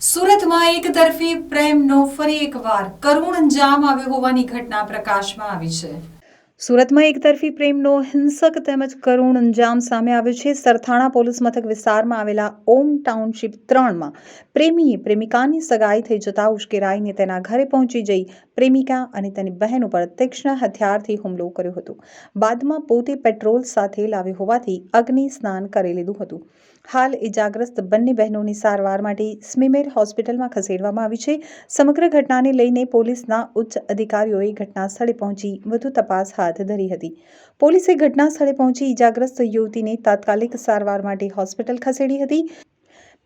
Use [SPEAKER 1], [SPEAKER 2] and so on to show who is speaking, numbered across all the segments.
[SPEAKER 1] સુરતમાં એક તરફી પ્રેમનો ફરી એકવાર કરુણ અંજામ આવ્યો હોવાની ઘટના પ્રકાશમાં આવી છે. સુરતમાં એક તરફી પ્રેમનો હિંસક તેમજ કરુણ અંજામ સામે આવ્યો છે. સરથાણા પોલીસ મથક વિસ્તારમાં આવેલા ઓમ ટાઉનશીપ ત્રણમાં પ્રેમીએ પ્રેમિકાની સગાઈ થઈ જતા ઉશ્કેરાઈને તેના ઘરે પહોંચી જઈ પ્રેમિકા અને તેની બહેન ઉપર તીક્ષ્ણ હથિયારથી હુમલો કર્યો હતો. બાદમાં પોતે પેટ્રોલ સાથે લાવ્યો હોવાથી અગ્નિ સ્નાન કરી લીધું હતું. હાલ ઇજાગ્રસ્ત બંને બહેનોની સારવાર માટે સ્મીમેર હોસ્પિટલમાં ખસેડવામાં આવી છે. સમગ્ર ઘટનાને લઈને પોલીસના ઉચ્ચ અધિકારીઓએ ઘટના સ્થળે પહોંચી વધુ તપાસ હાથ ધરી હતી. પોલીસે ઘટના સ્થળે પહોંચી ઇજાગ્રસ્ત યુવતીને તાત્કાલિક સારવાર માટે હોસ્પિટલ ખસેડી હતી.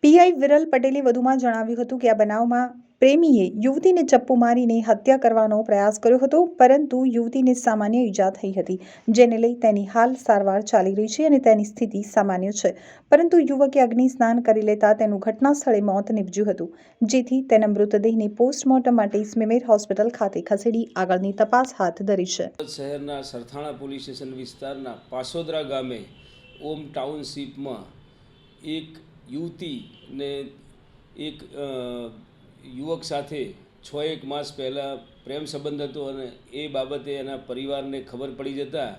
[SPEAKER 1] પીઆઈ વિરલ પટેલે વધુમાં જણાવ્યું હતું કે આ બનાવમાં પ્રેમીએ યુવતીને ચપ્પુ મારીને હત્યા કરવાનો પ્રયાસ કર્યો હતો, પરંતુ યુવતીને સામાન્ય ઈજા થઈ હતી, જેને લઈ તેની હાલ સારવાર ચાલી રહી છે અને તેની સ્થિતિ સામાન્ય છે. પરંતુ યુવકે અગ્નિ સ્નાન કરી લેતા તેનું ઘટના સ્થળે મોત નીપજ્યું હતું, જેથી તેના મૃતદેહને પોસ્ટમોર્ટમ માટે સ્મિમેર હોસ્પિટલ ખાતે ખસેડી આગળની તપાસ હાથ ધરી છે.
[SPEAKER 2] શહેરના સરથાણા પોલીસ સ્ટેશન વિસ્તારના પાસોદરા ગામે ઓમ ટાઉનશીપમાં એક યુવતીને એક યુવક સાથે છ એક માસ પહેલાં પ્રેમ સંબંધ હતો અને એ બાબતે એના પરિવારને ખબર પડી જતાં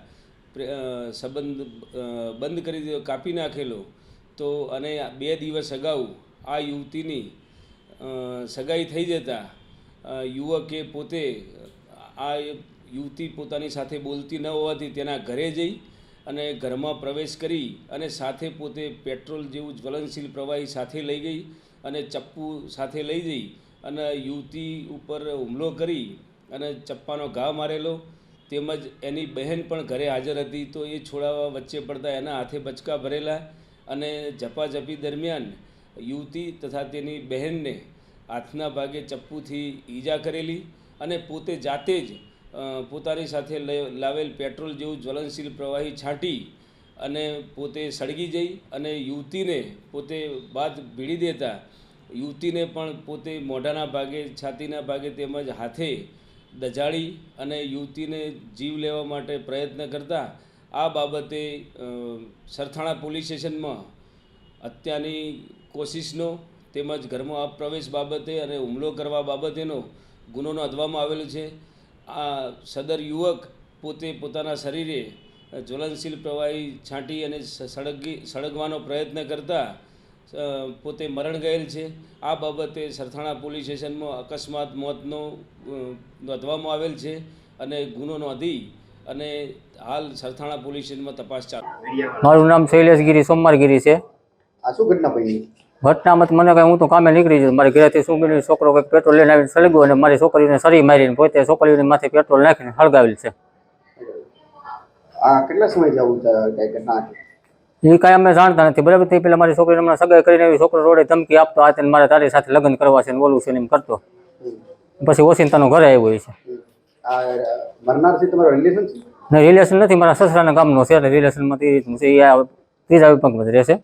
[SPEAKER 2] સંબંધ બંધ કરી દીધો, કાપી નાખેલો. તો અને બે દિવસ અગાઉ આ યુવતીની સગાઈ થઈ જતાં યુવકે પોતે આ યુવતી પોતાની સાથે બોલતી ન હોવાથી તેના ઘરે જઈ અને ઘરમાં પ્રવેશ કરી અને સાથે પોતે પેટ્રોલ જેવું જ્વલનશીલ પ્રવાહી સાથે લઈ ગઈ અને ચપ્પુ સાથે લઈ જઈ અને યુવતી ઉપર હુમલો કરી અને ચપ્પાનો ઘા મારેલો. તેમજ એની બહેન પણ ઘરે હાજર હતી તો એ છોડાવવા વચ્ચે પડતા એના હાથે બચકા ભરેલા અને ઝપાઝપી દરમિયાન યુવતી તથા તેની બહેનને હાથના ભાગે ચપ્પુથી ઈજા કરેલી અને પોતે જાતે જ પોતાની સાથે લાવેલ પેટ્રોલ જેવું જ્વલનશીલ પ્રવાહી છાંટી અને પોતે સળગી જઈ અને યુવતીને પોતે બાદ ભીડી દેતા. યુવતીને પણ પોતે મોઢાના ભાગે, છાતીના ભાગે તેમજ હાથે દજાડી અને યુવતીને જીવ લેવા માટે પ્રયત્ન કરતા. આ બાબતે સરથાણા પોલીસ સ્ટેશનમાં હત્યાની કોશિશનો તેમજ ઘરમાં અપ્રવેશ બાબતે અને હુમલો કરવા બાબતેનો ગુનો નોંધવામાં આવેલો છે. આ સદર યુવક પોતે પોતાના શરીરે જ્વલનશીલ પ્રવાહી છાંટી અને સળગી સળગવાનો પ્રયત્ન કરતા પોતે મરણ ગયેલ છે. આ બાબતે સરથાણા પોલીસ સ્ટેશનમાં અકસ્માત મોતનો નોંધવામાં આવેલ છે અને ગુનો નોંધી અને હાલ સરથાણા પોલીસ સ્ટેશનમાં તપાસ ચાલુ
[SPEAKER 3] મારું નામ શૈલેષગીરી સોમવારગીરી છે.
[SPEAKER 4] આ શું ઘટના બની?
[SPEAKER 3] ઘટનામાં મને કાંઈ હું તો કામે નીકળી છું મારી ઘરેથી શું બન્યું છોકરો કંઈક પેટ્રોલ લઈને આવીને સળગ્યો અને મારી છોકરીને સરી મારીને પોતે છોકરીઓની માથે પેટ્રોલ નાખીને સળગાવેલ છે.
[SPEAKER 4] કેટલા સમય જવું
[SPEAKER 3] એ કાંઈ અમે જાણતા નથી. બરાબર? તે પેલા મારી છોકરીને હમણાં સગાઈ કરીને આવી છોકરો રોડે ધમકી આપતો આ તેને મારે તારી સાથે લગ્ન કરવા છે ને બોલવું છે ને એમ કરતો. પછી ઓસિંતાનો ઘરે આવ્યો છે.
[SPEAKER 4] મરનાર છે તમારો રિલેશન છે?
[SPEAKER 3] રિલેશન નથી. મારા સસરાના ગામનો છે એટલે રિલેશનમાં તે રીતનું છે. એ ત્રીજા વિભાગમાં રહેશે